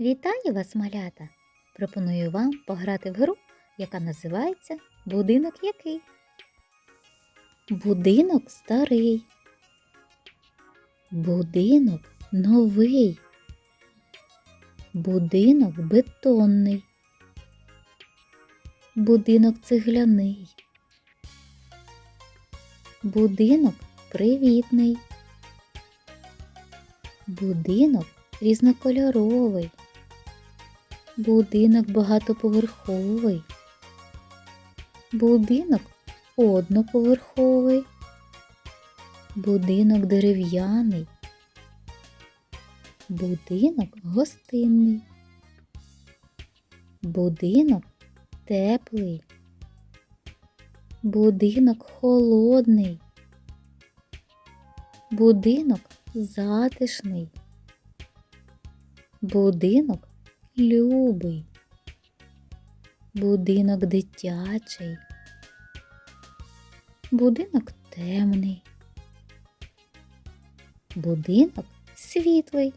Вітаю вас, малята! Пропоную вам пограти в гру, яка називається Будинок який. Будинок старий. Будинок новий. Будинок бетонний. Будинок цегляний. Будинок привітний. Будинок різнокольоровий. Будинок багатоповерховий. Будинок одноповерховий. Будинок дерев'яний. Будинок гостинний. Будинок теплий. Будинок холодний. Будинок затишний. Будинок любий. Будинок дитячий. Будинок темний. Будинок світлий.